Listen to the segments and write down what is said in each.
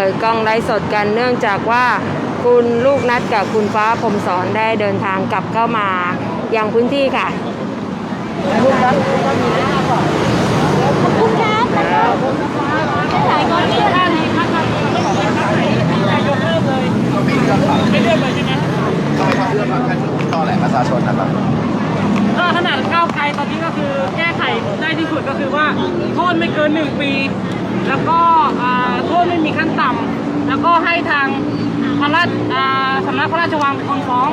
ปิดกล้องไลฟ์สดกันเนื่องจากว่าคุณลูกนัดกับคุณฟ้าพรมสอนได้เดินทางกลับเข้ามายังพื้นที่ค่ะลูกนัดก็มีหน้าก่อนขอบคุณครับหลายคนที่ท่านไม่เลือกเลยใช่ไหมทำไมต้องเลือกพรรคการเมืองที่ตอแหลประชาชนนะครับ ก็ขนาดก้าวไกลตอนนี้ก็คือแก้ไขได้ที่สุดก็คือว่าโทษไม่เกินหนึ่งปี แล้วก็โทษไม่มีขั้นต่ำแล้วก็ให้ทางพระราชสำนักพระราชวังเป็นคนฟ้อง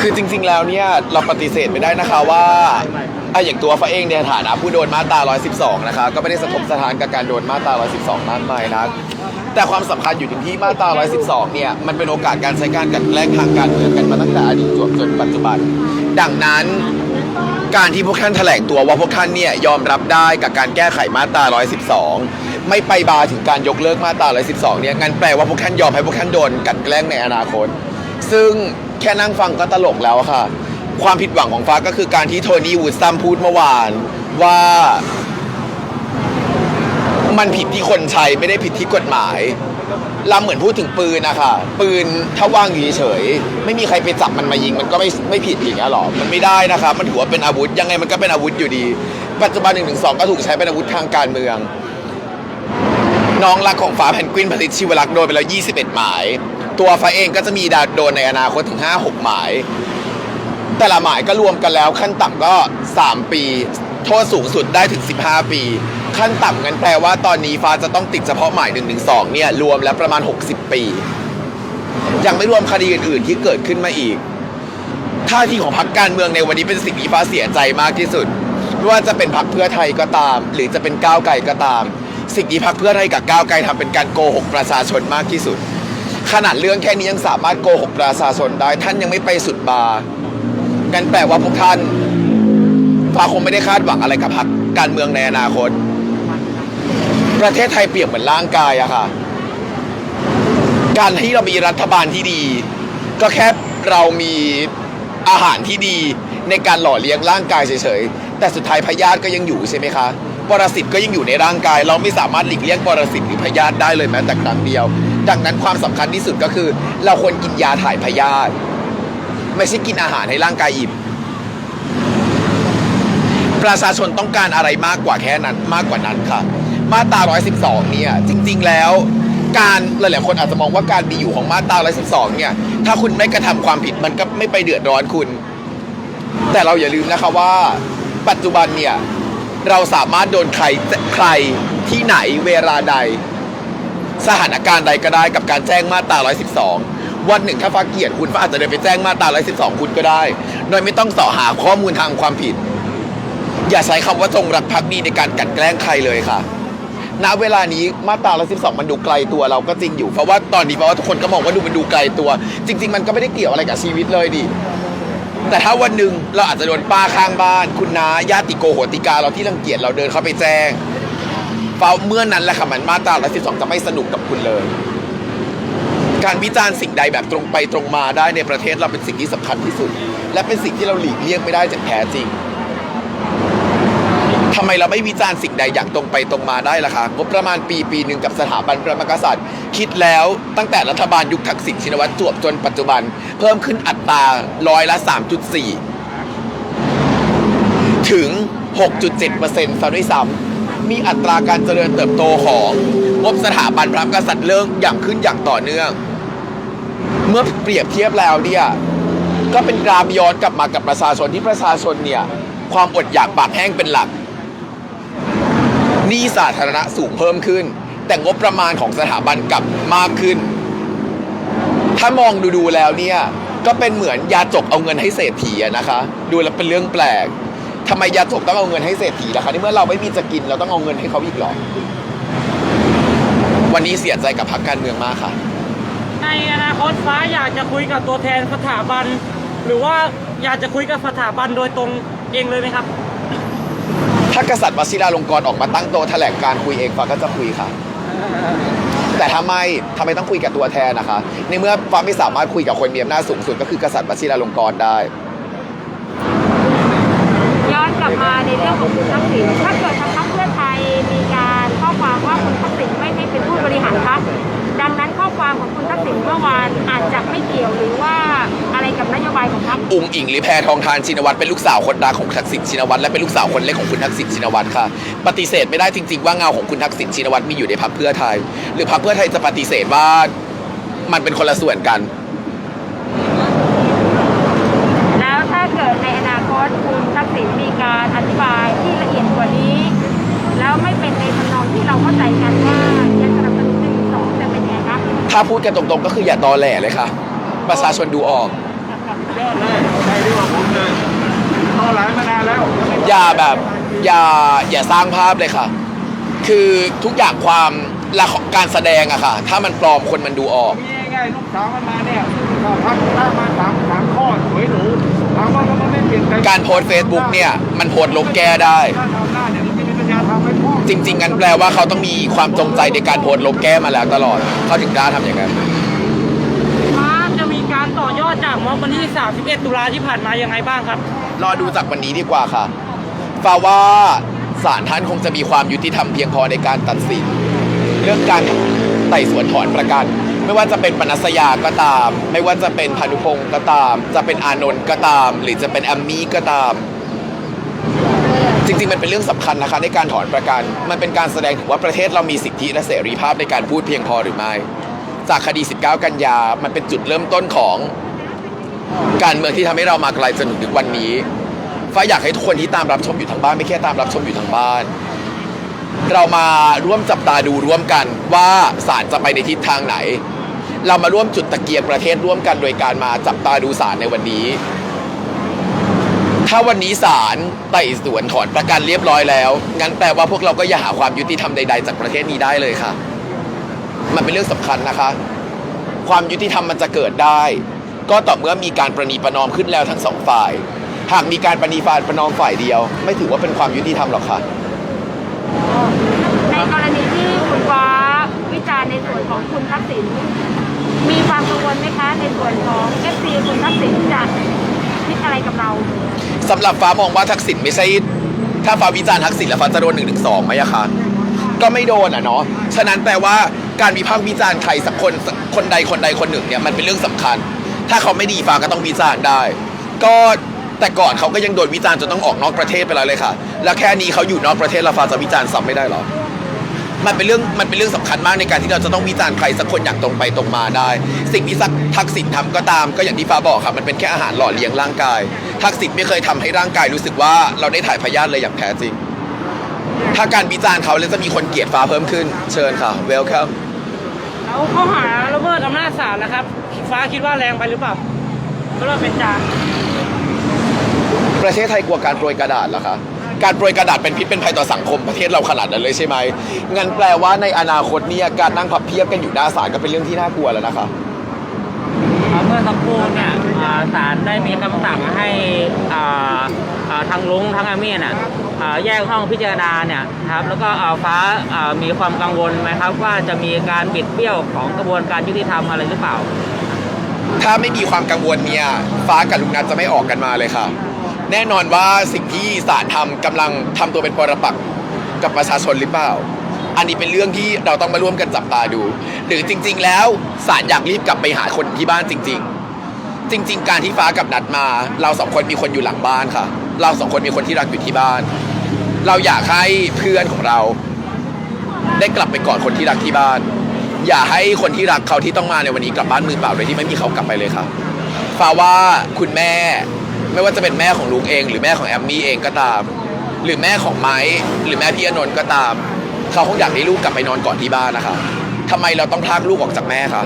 คือจริง ๆ แล้วเนี่ยเราปฏิเสธไม่ได้นะคะว่าอะอย่างตัวฟ้าเองในฐานะผู้โดนมาตรา 112 นะคะ ก็ไม่ได้สะทกสถานกับการโดนมาตรา 112 มากมายนะ แต่ความสำคัญอยู่ที่มาตรา 112 เนี่ย มันเป็นโอกาสการใช้การกลันแกล้งทางการเมืองกันมาตั้งแต่อดีตจวบจนปัจจุบัน ดังนั้นการที่พวกท่านแถลงตัวว่าพวกท่านเนี่ยยอมรับได้กับการแก้ไขมาตรา 112 ไม่ไปบาถึงการยกเลิกมาตรา 112 เนี่ยงั้นแปลว่าพวกท่านยอมให้พวกท่านโดนกลันแกล้งในอนาคต ซึ่งแค่นั่งฟังก็ตลกแล้วค่ะ ความผิดหวังของฟ้าก็คือการที่โทนี่วูดซัมพูดเมื่อวานว่า มันผิดที่คนใช้ไม่ได้ผิดที่กฎหมายลำเหมือนพูดถึงปืนนะคะปืนถ้าว่างอยู่เฉยๆไม่มีใครไปจับมันมายิงมันก็ไม่ไม่ผิดอย่างเงี้ยหรอมันไม่ได้นะคะมันถือว่าเป็นอาวุธยังไงมันก็เป็นอาวุธอยู่ดี ปัจจุบัน1นึก็ถูกใช้เป็นอาวุธทางการเมือง น้องรักของฟ้าแพนกวินผลิตชีวรักษ์โดนไปแล้ว 21 หมาย ตัวฟ้าเองก็จะมีดาวโดนในอนาคตถึง 5-6 หมาย แต่ละหมายก็รวมกันแล้วขั้นต่ำก็ 3 ปี โทษสูงสุดได้ถึง 15 ปี ขั้นต่ำงั้นแปลว่าตอนนี้ฟ้าจะต้องติดเฉพาะหมาย1นึเนี่ยรวมแล้วประมาณ 60 ปี ยังไม่รวมคดีอื่นๆที่เกิดขึ้นมาอีกท่าทีของพรรคการเมืองในวันนี้เป็นสิ่งที่ฟ้าเสียใจมากที่สุดไม่ว่าจะเป็นพรรคเพื่อไทยก็ตาม หรือจะเป็นก้าวไกลก็ตาม สิ่งที่พรรคเพื่อไทยกับก้าวไกลทำเป็นการโกหกประชาชนมากที่สุด ขนาดเรื่องแค่นี้ยังสามารถโกหกประชาชนได้ ท่านยังไม่ไปสุดบาร์กันแปลว่าพวกท่าน ฟ้าคงไม่ได้คาดหวังอะไรกับพรรคการเมืองในอนาคต ประเทศไทยเปรียบเหมือนร่างกายอะค่ะ การที่เรามีรัฐบาลที่ดี ก็แค่เรามีอาหารที่ดีในการหล่อเลี้ยงร่างกายเฉยๆ แต่สุดท้ายพยาธิก็ยังอยู่ใช่ไหมคะ ปรสิตก็ยังอยู่ในร่างกาย เราไม่สามารถหลีกเลี่ยงปรสิตหรือพยาธิได้เลยแม้แต่ครั้งเดียว ดังนั้นความสำคัญที่สุดก็คือ เราควรกินยาถ่ายพยาธิไม่ใช่กินอาหารให้ร่างกายอิ่ม ประชาชนต้องการอะไรมากกว่าแค่นั้นมากกว่านั้นค่ะ มาตรา 112 เนี่ย จริง ๆ แล้ว การหลายๆคนอาจจะมองว่าการมีอยู่ของมาตรา 112 เนี่ย ถ้าคุณไม่กระทำความผิดมันก็ไม่ไปเดือดร้อนคุณ แต่เราอย่าลืมนะคะว่า ปัจจุบันเนี่ย เราสามารถโดนใครใครที่ไหนเวลาใด สถานการณ์ใดก็ได้กับการแจ้งมาตรา 112วันหนึ่งถ้าฟ้าเกียดคุณฟ้าอาจจะเดินไปแจ้งมาตรา112 คุณก็ได้ โดยไม่ต้องต่อหาข้อมูลทางความผิด อย่าใช้คำว่าจงรักภักดีในการกลันแกล้งใครเลยค่ะ ณ เวลานี้มาตรา112มันดูไกลตัวเราก็จริงอยู่ เพราะว่าตอนนี้เพราะว่าทุกคนก็มองว่าดูมันดูไกลตัว จริง ๆ มันก็ไม่ได้เกี่ยวอะไรกับชีวิตเลยดิ แต่ถ้าวันหนึ่งเราอาจจะโดนป้าข้างบ้าน คุณน้าญาติโกโหติกาเราที่รังเกียจเราเดินเข้าไปแจ้งเฝ้าเมื่อนั้นแหละค่ะมันมาตรา112จะไม่สนุกกับคุณเลย การวิจารณ์สิ่งใดแบบตรงไปตรงมาได้ในประเทศเราเป็นสิ่งที่สำคัญที่สุด และเป็นสิ่งที่เราหลีกเลี่ยงไม่ได้จากแท้จริง ทำไมเราไม่วิจารณ์สิ่งใดอย่างตรงไปตรงมาได้ล่ะคะงบประมาณปีปีหนึ่งกับสถาบันพระมหากษัตริย์ คิดแล้วตั้งแต่รัฐบาลยุคทักษิณชินวัตรจวบจนปัจจุบัน เพิ่มขึ้นอัตราร้อยละ 3.4 ถึง 6.7%ซะด้วยซ้ำมีอัตราการเจริญเติบโตของงบสถาบันพระมหากษัตริย์เริ่มอย่างขึ้นอย่างต่อเนื่อง เมื่อเปรียบเทียบแล้วเนี่ยก็เป็นกราฟย้อนกลับมากับประชาชนที่ประชาชนเนี่ย ความอดอยากปากแห้งเป็นหลักหนี้สาธารณะสูงเพิ่มขึ้น แต่งบประมาณของสถาบันกลับมากขึ้น ถ้ามองดูๆแล้วเนี่ย ก็เป็นเหมือนยาจกเอาเงินให้เศรษฐีนะคะ ดูแล้วเป็นเรื่องแปลกทำไมยาจกต้องเอาเงินให้เศรษฐีล่ะคะในเมื่อเราไม่มีจะกินเราต้องเอาเงินให้เขาอีกหรอวันนี้เสียใจกับพรรคการเมืองมากค่ะ ในอนาคตฟ้าอยากจะคุยกับตัวแทนสถาบัน หรือว่าอยากจะคุยกับสถาบันโดยตรง เองเลยไหมครับ ถ้ากษัตริย์วชิราลงกรณ์ออกมาตั้งโต๊ะแถลงการคุยเองฟ้าก็จะคุยค่ะ แต่ถ้าไม่ทำไมต้องคุยกับตัวแทนนะคะ ในเมื่อฟ้าไม่สามารถคุยกับคนมีอำนาจสูงสุดก็คือกษัตริย์วชิราลงกรณ์ได้ ย้อนกลับมาในเรื่องของคุณทักษิณถ้าเกิด องพรรคอุงอิงหรือแพทองทานชินวัตรเป็นลูกสาวคนดังของทักษิณชินวัตรและเป็นลูกสาวคนเล็กของคุณทักษิณชินวัตรค่ะ ปฏิเสธไม่ได้จริง ๆ ว่าเงาของคุณทักษิณชินวัตรมีอยู่ในพรรคเพื่อไทย หรือพรรคเพื่อไทยจะปฏิเสธว่ามันเป็นคนละส่วนกัน แล้วถ้าเกิดในอนาคตคุณทักษิณมีการอธิบายที่ละเอียดกว่านี้ แล้วไม่เป็นในทำนองที่เราเข้าใจกันว่าจะสนับสนุนหนึ่งสองจะเป็นไงคะถ้าพูดกันตรงๆ ก็คืออย่าตอแหลเลยค่ะ ประชาชนดูออก อย่าแบบอย่าอย่าสร้างภาพเลยค่ะ คือทุกอย่างความละการแสดงอะค่ะ ถ้ามันปลอมคนมันดูออก ง่ายๆลูกสาวมันมาเนี่ยก็พักถ้ามาถามถามข้อสวยหนูถามว่าทำไมไม่เปลี่ยนใจการโพสเฟซบุ๊กเนี่ยมันโพสต์ลบแก้ได้ ถ้าทำหน้าเนี่ยมันจะมีปัญญาทำไว้พ่อ จริงๆกันแปลว่าเขาต้องมีความจงใจในการโพสต์ลบแก้มาแล้วตลอด เขาถึงกล้าทำอย่างนั้น ฟ้าจะมีการต่อยอดจาก ม็อบวันที่ 31 ตุลาที่ผ่านมายังไงบ้างครับ รอดูจากวันนี้ดีกว่าค่ะฟาว่าศาลท่านคงจะมีความยุติธรรมเพียงพอในการตัดสิน เรื่องการไต่สวนถอนประกัน ไม่ว่าจะเป็นปนัสยาก็ตาม ไม่ว่าจะเป็นพานุพงศ์ก็ตาม จะเป็นอานนท์ก็ตาม หรือจะเป็นแอมมี่ก็ตาม จริงๆ มันเป็นเรื่องสำคัญนะคะในการถอนประกัน มันเป็นการแสดงถึงว่าประเทศเรามีสิทธิและเสรีภาพในการพูดเพียงพอหรือไม่ จากคดี 19 กันยา มันเป็นจุดเริ่มต้นของ การเมืองที่ทำให้เรามาไกลจนถึงวันนี้ฟ้าอยากให้ทุกคนที่ตามรับชมอยู่ทางบ้านไม่แค่ตามรับชมอยู่ทางบ้าน เรามาร่วมจับตาดูร่วมกันว่าศาลจะไปในทิศทางไหน เรามาร่วมจุดตะเกียงประเทศร่วมกันโดยการมาจับตาดูศาลในวันนี้ ถ้าวันนี้ศาลไต่สวนถอนประกันเรียบร้อยแล้ว งั้นแปลว่าพวกเราก็อย่าหาความยุติธรรมใด ๆ จากประเทศนี้ได้เลยค่ะ มันเป็นเรื่องสำคัญนะคะ ความยุติธรรมมันจะเกิดได้ ก็ต่อเมื่อมีการประนีประนอมขึ้นแล้วทั้งสองฝ่าย หากมีการประนีประนอมฝ่ายเดียว ไม่ถือว่าเป็นความยุติธรรมหรอกค่ะ ในกรณีที่คุณฟ้าวิจารณ์ในส่วนของคุณทักษิณมีความกังวลไหมคะในส่วนของเอฟซีคุณทักษิณจะคิดอะไรกับเรา สำหรับฟ้ามองว่าทักษิณไม่ใช่ ถ้าฟ้าวิจารณ์ทักษิณแล้วฟ้าจะโดนหนึ่งหนึ่งสองไหมอะคะก็ไม่โดนอะเนาะฉะนั้นแปลว่าการวิพากษ์วิจารณ์ใครสักคนสักคนใดคนใดคนหนึ่งเนี่ยมันเป็นเรื่องสำคัญ ถ้าเขาไม่ดีฟ้าก็ต้องวิจารณ์ได้ ก็แต่ก่อนเขาก็ยังโดนวิจารณ์จนต้องออกนอกประเทศไปแล้วเลยค่ะ แล้วแค่นี้เขาอยู่นอกประเทศแล้วฟ้าจะวิจารณ์ซ้ำไม่ได้หรอมันเป็นเรื่องมันเป็นเรื่องสำคัญมากในการที่เราจะต้องวิจารณ์ใครสักคนอย่างตรงไปตรงมาได้ สิ่งที่สักทักษิณทำก็ตาม ก็อย่างที่ฟ้าบอกครับมันเป็นแค่อาหารหล่อเลี้ยงร่างกาย ทักษิณไม่เคยทำให้ร่างกายรู้สึกว่าเราได้ถ่ายพยาธิเลยอย่างแท้จริง ถ้าการวิจารณ์เขาแล้วจะมีคนเกลียดฟ้าเพิ่มขึ้น เชิญค่ะ welcome แล้วข้อหาละเมิดอำนาจศาลนะครับ ฟ้าคิดว่าแรงไปหรือเปล่าเพราะว่าเป็นจานประเทศไทยกลัวการโปรยกระดาษเหรอคะ การโปรยกระดาษเป็นพิษเป็นภัยต่อสังคมประเทศเราขนาดนั้นเลยใช่ไหมงั้นแปลว่าในอนาคตเนี่ยการนั่งพับเพียบกันอยู่หน้าศาลก็เป็นเรื่องที่น่ากลัวแล้วนะคะ เมื่อสักครู่เนี่ยอ่าศาลได้มีคำสั่งให้อ่าอ่าทางลุงทางอาเมียน่ะอ่าแยกห้องพิจารณาเนี่ยครับแล้วก็อ่าฟ้าอ่ามีความกังวลไหมครับว่าจะมีการบิดเบี้ยวของกระบวนการยุติธรรมอะไรหรือเปล่า ถ้าไม่มีความกังวลเนี่ยฟ้ากับลุงนัทจะไม่ออกกันมาเลยค่ะ แน่นอนว่าสิ่งที่ศาลทำกำลังทำตัวเป็นปรปักษ์กับประชาชนหรือเปล่า อันนี้เป็นเรื่องที่เราต้องมาร่วมกันจับตาดู หรือจริง ๆ แล้วศาลอยากรีบกลับไปหาคนที่บ้านจริง ๆ จริง ๆ การที่ฟ้ากับนัดมา เราสองคนมีคนอยู่หลังบ้านค่ะ เราสองคนมีคนที่รักอยู่ที่บ้าน เราอยากให้เพื่อนของเรา ได้กลับไปกอดคนที่รักที่บ้าน อย่าให้คนที่รักเขาที่ต้องมาในวันนี้กลับบ้านมือเปล่าโดยที่ไม่มีเขากลับไปเลยครับฟ้าว่าคุณแม่ ไม่ว่าจะเป็นแม่ของลุงเอง หรือแม่ของแอมมี่เองก็ตาม หรือแม่ของไม้หรือแม่พี่อนนท์ก็ตาม เขาคงอยากให้ลูกกลับไปนอนก่อนที่บ้านนะคะทำไมเราต้องพากลูกออกจากแม่คะ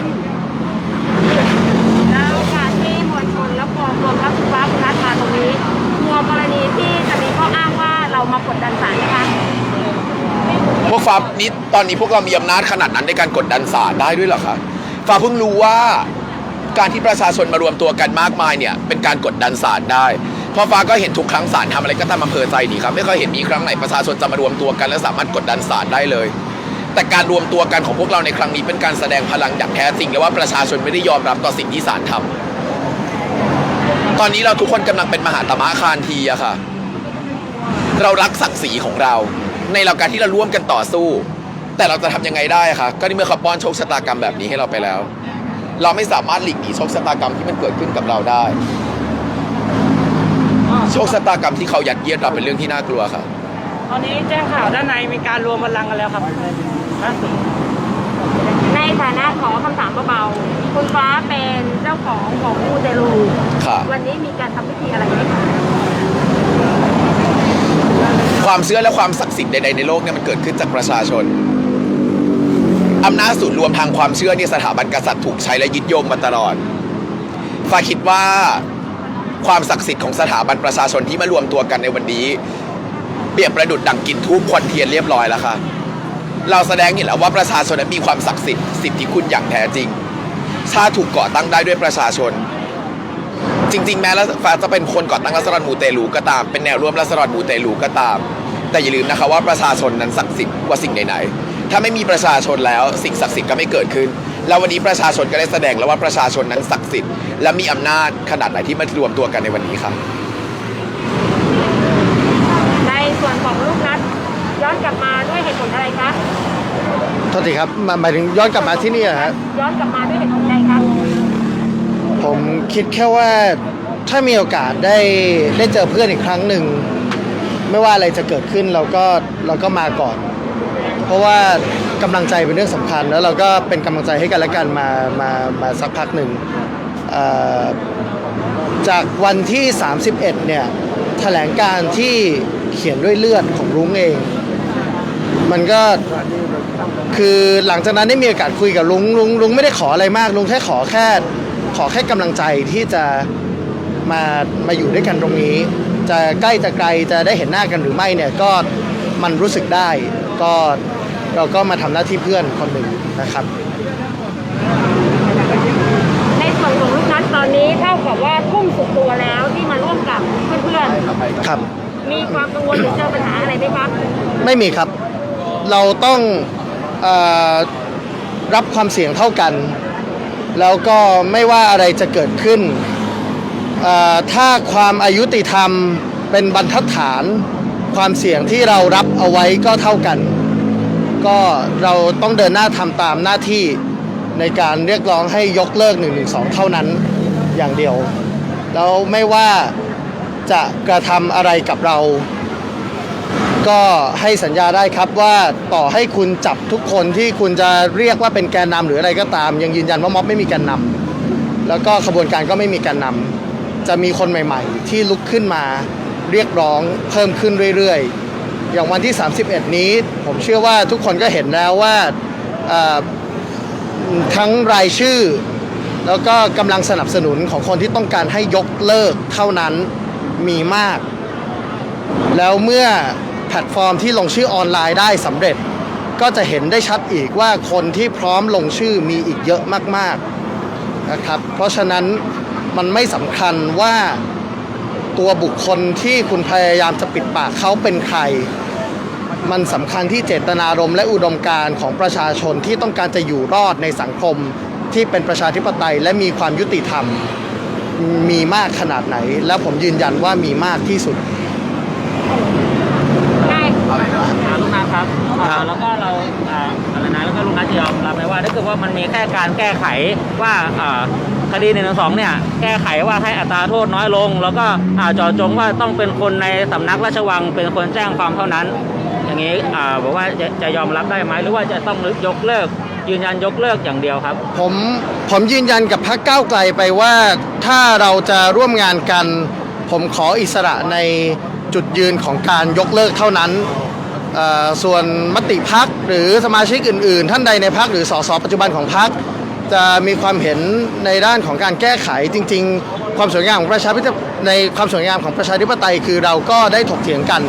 แล้วการที่มวลชนและกองรวมทั้งคุณฟ้าคุณนัทมาตรงนี้กลัวกรณีที่จะมีข้ออ้างว่าเรามากดดันศาลนะคะ พวกฟ้านี่ตอนนี้พวกเรามีอำนาจขนาดนั้นในการกดดันศาลได้ด้วยเหรอคะฟ้าเพิ่งรู้ว่าการที่ประชาชนมารวมตัวกันมากมายเนี่ยเป็นการกดดันศาลได้เพราะฟ้าก็เห็นทุกครั้งศาลทำอะไรก็ตามอำเภอใจดีครับไม่เคยเห็นมีครั้งไหนประชาชนจะมารวมตัวกัน และสามารถกดดันศาลได้เลย แต่การรวมตัวกันของพวกเราในครั้งนี้เป็นการแสดงพลังอย่างแท้จริงและว่าประชาชนไม่ได้ยอมรับต่อสิ่งที่ศาลทำตอนนี้เราทุกคนกำลังเป็นมหาตมะคานทีอะค่ะ เรารักศักดิ์ศรีของเรา ในเราการที่เราร่วมกันต่อสู้ แต่เราจะทำยังไงได้คะก็ในเมื่อเขาป้อนโชคชะตากรรมแบบนี้ให้เราไปแล้ว เราไม่สามารถหลีกหนีโชคชะตากรรมที่มันเกิดขึ้นกับเราได้ โชคชะตากรรมที่เขายัดเยียดเราเป็นเรื่องที่น่ากลัวค่ะตอนนี้แจ้งข่าวด้านในมีการรวมพลังกันแล้วครับล่าสุดในฐานะขอคำถามเบาๆคุณฟ้าเป็นเจ้าของของมูเตลูค่ะวันนี้มีการทำพิธีอะไรไหมคะ ความเชื่อและความศักดิ์สิทธิ์ใดๆในโลกเนี่ยมันเกิดขึ้นจากประชาชนอำนาจส่วนรวมทางความเชื่อเนี่ยสถาบันกษัตริย์ถูกใช้และยึดโยงมาตลอดฟ้าคิดว่าความศักดิ์สิทธิ์ของสถาบันประชาชนที่มารวมตัวกันในวันนี้ เปรียบประดุดดังกินทูบควันเทียนเรียบร้อยแล้วค่ะเราแสดงเห็นแล้วว่าประชาชนนั้นมีความศักดิ์สิทธิ์สิทธิคุณอย่างแท้จริง ชาติถูกก่อตั้งได้ด้วยประชาชน จริง ๆ แม้รัฐฟ้าจะเป็นคนก่อตั้งรัศดรมูเตลูก็ตาม เป็นแนวร่วมรัศดรมูเตลูก็ตาม แต่อย่าลืมนะคะว่าประชาชนนั้นศักดิ์สิทธิ์กว่าสิ่งไหนๆถ้าไม่มีประชาชนแล้วสิ่งศักดิ์สิทธิ์ก็ไม่เกิดขึ้น แล้ววันนี้ประชาชนก็ได้แสดงแล้วว่าประชาชนนั้นศักดิ์สิทธิ์และมีอำนาจขนาดไหนที่มารวมตัวกันในวันนี้ครับในส่วนของลูกนัดย้อนกลับมาด้วยเหตุผลอะไรคะโทษทีครับหมายหมายถึงย้อนกลับมาที่นี่เหรอฮะย้อนกลับมาด้วยเหตุผลใดคะผมคิดแค่ว่าถ้ามีโอกาสได้ได้เจอเพื่อนอีกครั้งหนึ่ง ไม่ว่าอะไรจะเกิดขึ้นเราก็เราก็มาก่อน เพราะว่ากำลังใจเป็นเรื่องสำคัญ แล้วเราก็เป็นกำลังใจให้กันและกันมามามาสักพักหนึ่งจากวันที่ 31 เนี่ยแถลงการที่เขียนด้วยเลือดของรุ้งเอง มันก็คือหลังจากนั้นได้มีโอกาสคุยกับลุงลุงลุงไม่ได้ขออะไรมากลุงแค่ขอแค่ขอแค่กำลังใจที่จะมามาอยู่ด้วยกันตรงนี้ จะใกล้จะไกลจะได้เห็นหน้ากันหรือไม่เนี่ยก็มันรู้สึกได้ก็เราก็มาทำหน้าที่เพื่อนคนหนึ่งนะครับ ในส่วนของลูกนัดตอนนี้เท่ากับว่าทุ่มสุดตัวแล้วที่มาร่วมกับเพื่อนครับๆมีความกังวลหรือเจอปัญหาอะไรไหมคะไม่มีครับ เราต้องเออรับความเสี่ยงเท่ากัน แล้วก็ไม่ว่าอะไรจะเกิดขึ้นเอ่อ ถ้าความอายุติธรรมเป็นบรรทัดฐาน ความเสี่ยงที่เรารับเอาไว้ก็เท่ากัน ก็เราต้องเดินหน้าทำตามหน้าที่ในการเรียกร้องให้ยกเลิก 112 เท่านั้นอย่างเดียว แล้วไม่ว่าจะกระทำอะไรกับเรา ก็ให้สัญญาได้ครับว่าต่อให้คุณจับทุกคนที่คุณจะเรียกว่าเป็นแกนนำหรืออะไรก็ตาม ยังยืนยันว่าม็อบไม่มีแกนนำแล้วก็ขบวนการก็ไม่มีแกนนำ จะมีคนใหม่ๆ ที่ลุกขึ้นมาเรียกร้องเพิ่มขึ้นเรื่อยๆ อย่างวันที่ 31 นี้ ผมเชื่อว่าทุกคนก็เห็นแล้วว่าทั้งรายชื่อ แล้วก็กำลังสนับสนุนของคนที่ต้องการให้ยกเลิกเท่านั้นมีมาก แล้วเมื่อแพลตฟอร์มที่ลงชื่อออนไลน์ได้สำเร็จ ก็จะเห็นได้ชัดอีกว่าคนที่พร้อมลงชื่อมีอีกเยอะมากๆนะครับ เพราะฉะนั้น มันไม่สำคัญว่าตัวบุคคลที่คุณพยายามจะปิดปากเขาเป็นใคร มันสำคัญที่เจตนารมณ์และอุดมการณ์ของประชาชนที่ต้องการจะอยู่รอดในสังคมที่เป็นประชาธิปไตยและมีความยุติธรรม มีมากขนาดไหน แล้วผมยืนยันว่ามีมากที่สุดได้อ่าลุงนัทครับอ่าแล้วก็เราอ่าอะไร นะแล้วก็ลุงนัทจะยอมรับไหมว่าถ้าเกิดว่ามันมีแค่การแก้ไขว่าคดีหนึ่งสองเนี่ยแก้ไขว่าให้อัตราโทษน้อยลง แล้วก็อ่าจอจงว่าต้องเป็นคนในสำนักราชวังเป็นคนแจ้งความเท่านั้น อย่างนี้บอกว่าจะจะยอมรับได้ไหมหรือว่าจะต้องยกเลิก ยืนยันยกเลิกอย่างเดียวครับ ผมผมยืนยันกับพรรคก้าวไกลไปว่าถ้าเราจะร่วมงานกัน ผมขออิสระในจุดยืนของการยกเลิกเท่านั้น ส่วนมติพักหรือสมาชิกอื่น ๆ ท่านใดในพักหรือสสปัจจุบันของพักจะมีความเห็นในด้านของการแก้ไขจริง ๆ ความสวยงามของประชาธิปในความสวยงามของประชาธิปไตยคือเราก็ได้ถกเถียงกัน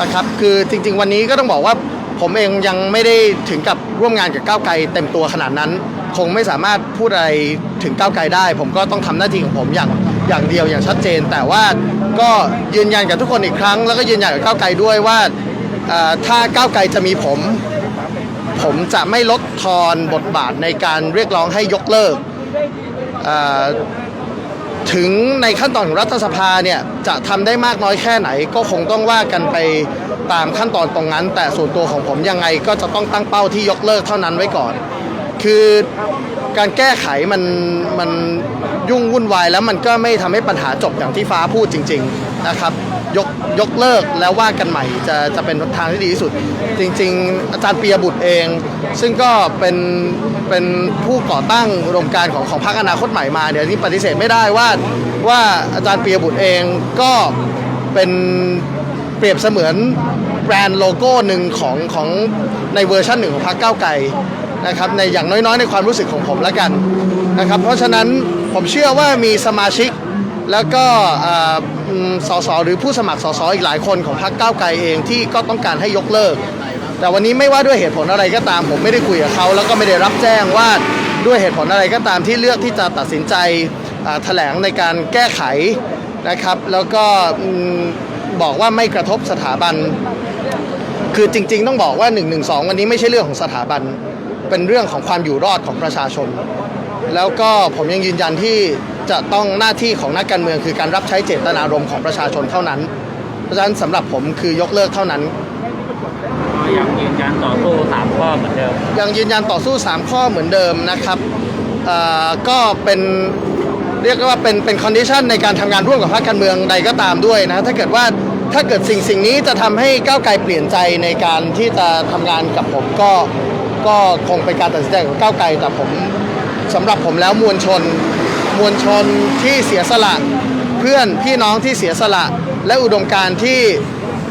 นะครับคือจริง ๆ วันนี้ก็ต้องบอกว่าผมเองยังไม่ได้ถึงกับร่วมงานกับก้าวไกลเต็มตัวขนาดนั้น คงไม่สามารถพูดอะไรถึงก้าวไกลได้ ผมก็ต้องทำหน้าที่ของผมอย่างอย่างเดียวอย่างชัดเจน แต่ว่าก็ยืนยันกับทุกคนอีกครั้ง แล้วก็ยืนยันกับก้าวไกลด้วยว่า ถ้าก้าวไกลจะมีผม ผมจะไม่ลดทอนบทบาทในการเรียกร้องให้ยกเลิก ถึงในขั้นตอนของรัฐสภาเนี่ยจะทำได้มากน้อยแค่ไหน ก็คงต้องว่ากันไปตามขั้นตอนตรงนั้น แต่ส่วนตัวของผมยังไงก็จะต้องตั้งเป้าที่ยกเลิกเท่านั้นไว้ก่อน คือการแก้ไขมันมันยุ่งวุ่นวายแล้วมันก็ไม่ทำให้ปัญหาจบอย่างที่ฟ้าพูดจริง ๆนะครับ ยกยกเลิกแล้วว่ากันใหม่จะจะเป็นทางที่ดีที่สุด จริง ๆ อาจารย์ปียบุตรเอง ซึ่งก็เป็นเป็นผู้ก่อตั้งอุดมการของของพรรคอนาคตใหม่มาเนี่ยที่ปฏิเสธไม่ได้ว่าว่าอาจารย์ปียบุตรเองก็เป็นเปรียบเสมือนแบรนด์โลโก้หนึ่งของของในเวอร์ชันหนึ่งของพรรคก้าวไกลนะครับในอย่างน้อยๆ ในความรู้สึกของผมแล้วกันนะครับเพราะฉะนั้นผมเชื่อว่ามีสมาชิก แล้วก็สสหรือผู้สมัครสสอีกหลายคนของพรรคก้าวไกลเองที่ก็ต้องการให้ยกเลิก แต่วันนี้ไม่ว่าด้วยเหตุผลอะไรก็ตาม ผมไม่ได้คุยกับเขาแล้วก็ไม่ได้รับแจ้งว่าด้วยเหตุผลอะไรก็ตามที่เลือกที่จะตัดสินใจแถลงในการแก้ไขนะครับ แล้วก็บอกว่าไม่กระทบสถาบัน คือจริง ๆ ต้องบอกว่า 1 1 2 วันนี้ไม่ใช่เรื่องของสถาบัน เป็นเรื่องของความอยู่รอดของประชาชน แล้วก็ผมยังยืนยันที่ จะต้องหน้าที่ของนักการเมืองคือการรับใช้เจตนารมณ์ของประชาชนเท่านั้น เพราะฉะนั้นสำหรับผมคือยกเลิกเท่านั้นก็ยังยืนยันต่อสู้สามข้อเหมือนเดิมยังยืนยันต่อสู้ 3 ข้อเหมือนเดิมนะครับเอ่อก็เป็นเรียกว่าเป็นเป็นคอนดิชันในการทำงานร่วมกับพรรคการเมืองใดก็ตามด้วยนะถ้าเกิดว่าถ้าเกิดสิ่งสิ่งนี้จะทำให้ก้าวไกลเปลี่ยนใจในการที่จะทำงานกับผมก็ก็คงเป็นการตัดสินใจของก้าวไกลแต่ผมสำหรับผมแล้วมวลชน มวลชนที่เสียสละ เพื่อนพี่น้องที่เสียสละ และอุดมการณ์ที่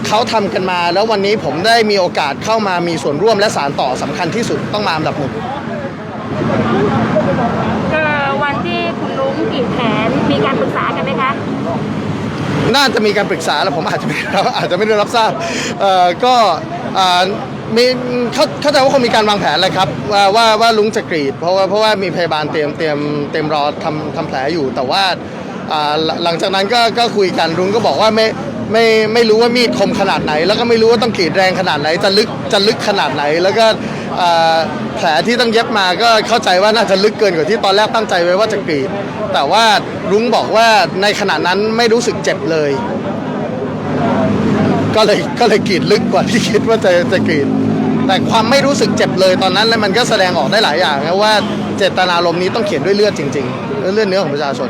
เขาทำกันมา แล้ววันนี้ผมได้มีโอกาสเข้ามามีส่วนร่วมและสารต่อสำคัญที่สุดต้องมาอันดับหนึ่งเอ่อวันที่คุณลุงกรีดแขนมีการปรึกษากันไหมคะน่าจะมีการปรึกษาแล้วผมอาจจะไม่ได้รับอาจจะไม่ได้รับทราบเอ่อก็อ่า มีเข้าเข้าใจว่าคงมีการวางแผนเลยครับว่าว่าว่าลุงจะกรีดเพราะว่าเพราะว่ามีพยาบาลเตรียมเตรียมเตรียมรอทำทำแผลอยู่ แต่ว่าอ่าหลังหลังจากนั้นก็ก็คุยกันลุงก็บอกว่าไม่ไม่ไม่รู้ว่ามีดคมขนาดไหน แล้วก็ไม่รู้ว่าต้องกรีดแรงขนาดไหนจะลึกจะลึกขนาดไหน แล้วก็อ่าแผลที่ต้องเย็บมาก็เข้าใจว่าน่าจะลึกเกินกว่าที่ตอนแรกตั้งใจไว้ว่าจะกรีด แต่ว่าลุงบอกว่าในขณะนั้นไม่รู้สึกเจ็บเลย ก็เลยก็เลยกรีดลึกกว่าที่คิดว่าจะจะกรีด แต่ความไม่รู้สึกเจ็บเลยตอนนั้นแล้วมันก็แสดงออกได้หลายอย่างนะว่าเจตนารมณ์นี้ต้องเขียนด้วยเลือดจริงๆเลือดเนื้อของประชาชน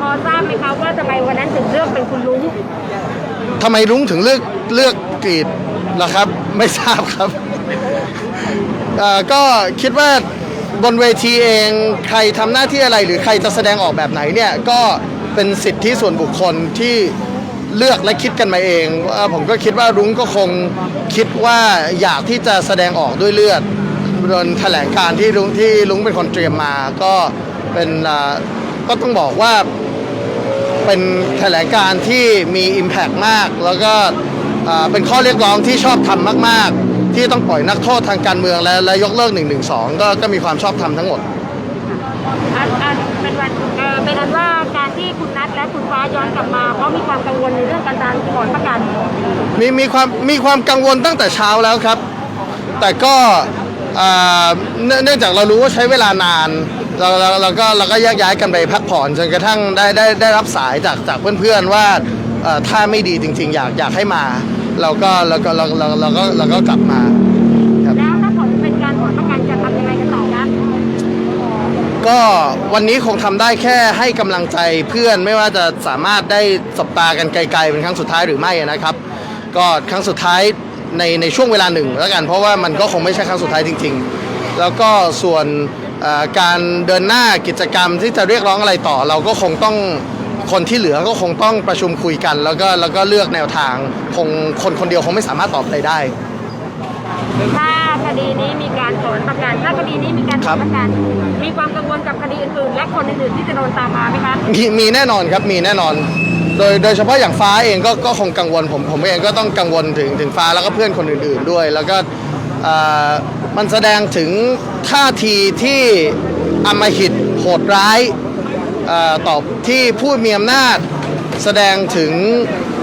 พอทราบไหมคะว่าทำไมวันนั้นถึงเลือกเป็นคุณลุงทำไมลุงถึงเลือกเลือกกรีดล่ะครับ ไม่ทราบครับเอ่อก็คิดว่าบนเวทีเองใครทำหน้าที่อะไรหรือใครจะแสดงออกแบบไหนเนี่ยก็เป็นสิทธิส่วนบุคคลที่ เลือกและคิดกันมาเองว่าผมก็คิดว่ารุ้งก็คงคิดว่าอยากที่จะแสดงออกด้วยเลือดโดนแถลงการที่ลุงที่ลุงเป็นคนเตรียมมา ก็เป็นอ่าก็ต้องบอกว่า เป็นแถลงการที่มี Impact มาก แล้วก็อ่าเป็นข้อเรียกร้องที่ชอบทำมาก ๆ ที่ต้องปล่อยนักโทษทางการเมืองและและยกเลิก112ก็ก็มีความชอบธรรมทั้งหมด อันอัน เป็นวันเอ่อเป็นอันว่าการที่คุณนัทและคุณฟ้าย้อนกลับมาเพราะมีความกังวลในเรื่องการการถอนประกันมีมีความมีความกังวลตั้งแต่เช้าแล้วครับ แต่ก็อ่าเนื่องจากเรารู้ว่าใช้เวลานานเราเราเราก็เราก็แยกย้ายกันไปพักผ่อนจนกระทั่งได้ได้ได้รับสายจากจากเพื่อนๆว่าอ่อถ้าไม่ดีจริง ๆ อยากอยากให้มา เราก็เราก็เราเราเราก็เราก็กลับมาครับ แล้วถ้าผลเป็นการถอนประกันจะทำยังไงกันต่อคะ ก็วันนี้คงทำได้แค่ให้กำลังใจเพื่อนไม่ว่าจะสามารถได้สบตากันไกลๆเป็นครั้งสุดท้ายหรือไม่นะครับ ก็ครั้งสุดท้ายในในช่วงเวลาหนึ่งแล้วกัน เพราะว่ามันก็คงไม่ใช่ครั้งสุดท้ายจริง ๆ แล้วก็ส่วนเอ่อการเดินหน้ากิจกรรมที่จะเรียกร้องอะไรต่อ เราก็คงต้องคนที่เหลือก็คงต้องประชุมคุยกัน แล้วก็แล้วก็เลือกแนวทางคงคนคนเดียวคงไม่สามารถตอบอะไรได้ ถ้าคดีนี้มีการถอนประกันถ้าคดีนี้มีการถอนประกัน มีความกังวลกับคดีอื่นๆและคนอื่นๆที่จะโดนตามมาไหมคะมีมีแน่นอนครับมีแน่นอน โดยโดยเฉพาะอย่างฟ้าเองก็ก็คงกังวลผมผมเองก็ต้องกังวลถึงถึงฟ้าแล้วก็เพื่อนคนอื่น ๆด้วย แล้วก็เอ่อมันแสดงถึงท่าทีที่อำมหิตโหดร้ายเอ่อต่อที่ผู้มีอำนาจ แสดงถึง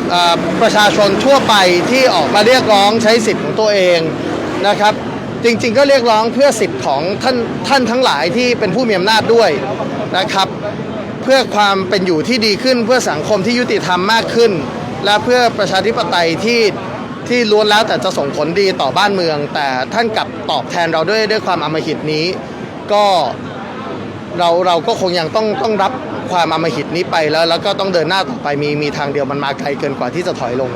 เอ่อประชาชนทั่วไปที่ออกมาเรียกร้องใช้สิทธิ์ของตัวเอง นะครับ จริง ๆ ก็เรียกร้องเพื่อสิทธิ์ของท่านท่านทั้งหลายที่เป็นผู้มีอำนาจด้วยนะครับ เพื่อความเป็นอยู่ที่ดีขึ้น เพื่อสังคมที่ยุติธรรมมากขึ้น และเพื่อประชาธิปไตยที่ที่ล้วนแล้วแต่จะส่งผลดีต่อบ้านเมือง แต่ท่านกลับตอบแทนเราด้วยด้วยความอำมหิตนี้ ก็เราเราก็คงยังต้องต้องรับความอำมหิตนี้ไปแล้ว แล้วก็ต้องเดินหน้าต่อไปมีมีทางเดียวมันมาไกลเกินกว่าที่จะถอยลง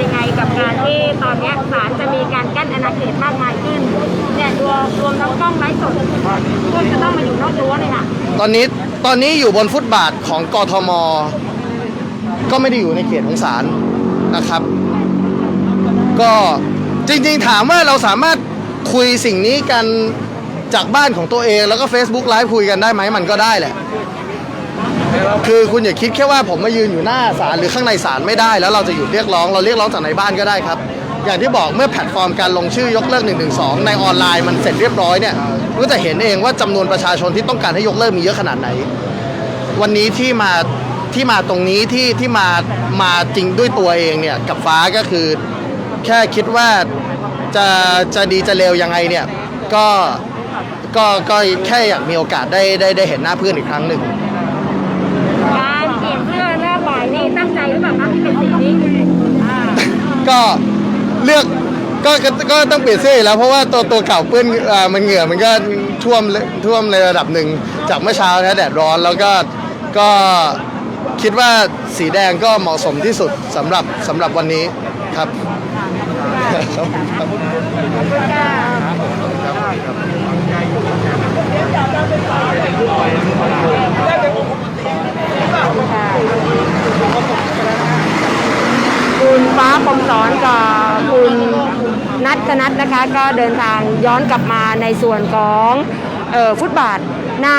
ยังไงกับการที่ตอนนี้ศาลจะมีการกั้นอาณาเขตมากมายขึ้นเนี่ยรวมรวมทั้งกล้องไลฟ์สดพวกจะต้องมาอยู่นอกรั้วเลยค่ะตอนนี้ตอนนี้อยู่บนฟุตบาทของกทม ก็ไม่ได้อยู่ในเขตของศาลนะครับ ก็จริงๆถามว่าเราสามารถคุยสิ่งนี้กันจากบ้านของตัวเองแล้วก็ Facebook ไลฟ์คุยกันได้ไหมมันก็ได้แหละ คือคุณอย่าคิดแค่ว่าผมมายืนอยู่หน้าศาลหรือข้างในศาลไม่ได้ แล้วเราจะหยุดเรียกร้องเราเรียกร้องจากในบ้านก็ได้ครับ อย่างที่บอกเมื่อแพลตฟอร์มการลงชื่อยกเลิก1นึในออนไลน์มันเสร็จเรียบร้อยเนี่ยก็จะเห็นเองว่าจำนวนประชาชนที่ต้องการให้ยกเลิกมีเยอะขนาดไหน วันนี้ที่มาที่มาตรงนี้ที่ที่มามาจริงด้วยตัวเองเนี่ยกับฟ้าก็คือ แค่คิดว่าจะจะดีจะเลวยังไงเนี่ยก็ก็ก็แค่อยากมีโอกาสได้ได้ได้เห็นหน้าเพื่อนอีกครั้งหนึ่ง การเปลี่ยนเสื้อหน้าบ่ายนี่ตั้งใจหรือเปล่าคะที่เป็ นี้อ่าก็เลือกก็ก็ก็ต้องเปลี่ยนเสื้ออยู่แล้วเพราะว่าตัวตัวเก่าเปื้อนอ่ามันเหงื่อมันก็ท่วมเลท่วมในระดับหนึ่งจากเมื่อเช้านะแดดร้อนแล้วก็ก็คิดว่าสีแดงก็เหมาะสมที่สุดสำหรับสำหรับวันนี้ครับคุ คุณฟ้าคมสอนกับคุณนัทคนัทนะคะ ก็เดินทางย้อนกลับมาในส่วนของออฟุตบาทหน้า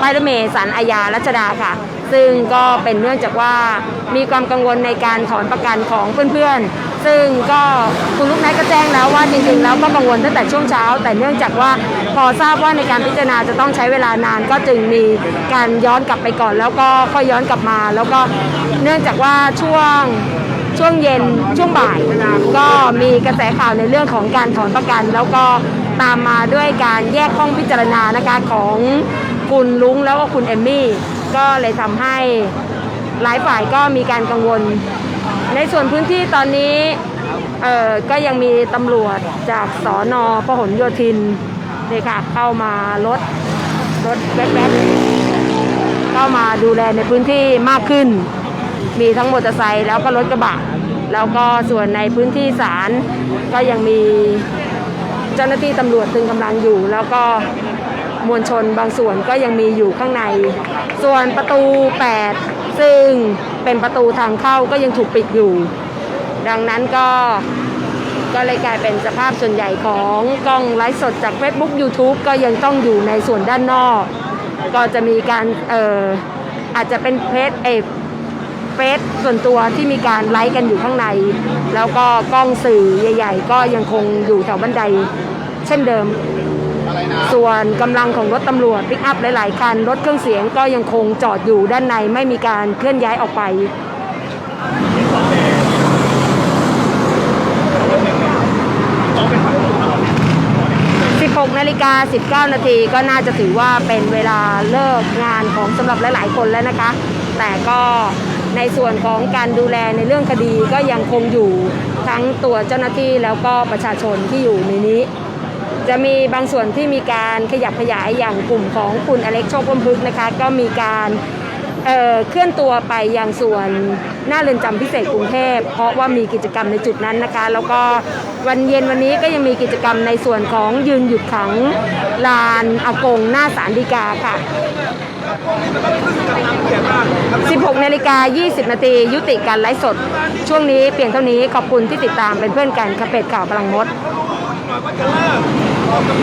ป้ายรถเมล์สันอาญารัชดาค่ะ ซึ่งก็เป็นเนื่องจากว่ามีความกังวลในการถอนประกันของเพื่อนๆ ซึ่งก็คุณลูกนายก็แจ้งแล้วว่าจริงๆแล้วก็กังวลตั้งแต่ช่วงเช้า แต่เนื่องจากว่าพอทราบว่าในการพิจารณาจะต้องใช้เวลานาน ก็จึงมีการย้อนกลับไปก่อน แล้วก็ค่อยย้อนกลับมา แล้วก็เนื่องจากว่าช่วงช่วงเย็นช่วงบ่าย ก็มีกระแสข่าวในเรื่องของการถอนประกัน แล้วก็ตามมาด้วยการแยกห้องพิจารณานะคะของคุณลุงแล้วก็คุณเอมมี่ก็เลยทำให้หลายฝ่ายก็มีการกังวล ในส่วนพื้นที่ตอนนี้เอ่อก็ยังมีตำรวจจากสอนอพหลโยธินเนี่ยค่ะเข้ามารถรถแบ๊กๆเข้ามาดูแลในพื้นที่มากขึ้น มีทั้งมอเตอร์ไซค์แล้วก็รถกระบะแล้วก็ส่วนในพื้นที่ศาลก็ยังมีเจ้าหน้าที่ตำรวจตึงกำลังอยู่ แล้วก็มวลชนบางส่วนก็ยังมีอยู่ข้างใน ส่วนประตู 8 ซึ่ง เป็นประตูทางเข้าก็ยังถูกปิดอยู่ ดังนั้นก็ก็เลยกลายเป็นสภาพส่วนใหญ่ของกล้องไลฟ์สดจาก Facebook YouTube ก็ยังต้องอยู่ในส่วนด้านนอก ก็จะมีการเอ่ออาจจะเป็นเพจเอเฟซส่วนตัวที่มีการไลฟ์กันอยู่ข้างใน แล้วก็กล้องสื่อใหญ่ ๆ ก็ยังคงอยู่แถวบันไดเช่นเดิม ส่วนกำลังของรถตำรวจปิกอัพหลาย ๆ คัน รถเครื่องเสียงก็ยังคงจอดอยู่ด้านในไม่มีการเคลื่อนย้ายออกไป16นาฬิกา19 นาทีก็น่าจะถือว่าเป็นเวลาเลิกงานของสำหรับหลาย ๆ คนแล้วนะคะ แต่ก็ในส่วนของการดูแลในเรื่องคดีก็ยังคงอยู่ทั้งตัวเจ้าหน้าที่แล้วก็ประชาชนที่อยู่ในนี้ จะมีบางส่วนที่มีการขยับขยายอย่างกลุ่มของคุณอเล็กโชคพมพึกนะคะ ก็มีการเเคลื่อนตัวไปยังส่วนหน้าเรือนจำพิเศษกรุงเทพ เพราะว่ามีกิจกรรมในจุดนั้นนะคะ แล้วก็วันเย็นวันนี้ก็ยังมีกิจกรรมในส่วนของยืนหยุดขังลานอากงหน้าศาลฎีกาค่ะ 16นาฬิกา 20 นาทียุติการไลฟ์สด ช่วงนี้เพียงเท่านี้ขอบคุณที่ติดตามเป็นเพื่อนกันคาเป็ดข่าวพลังมด bacana.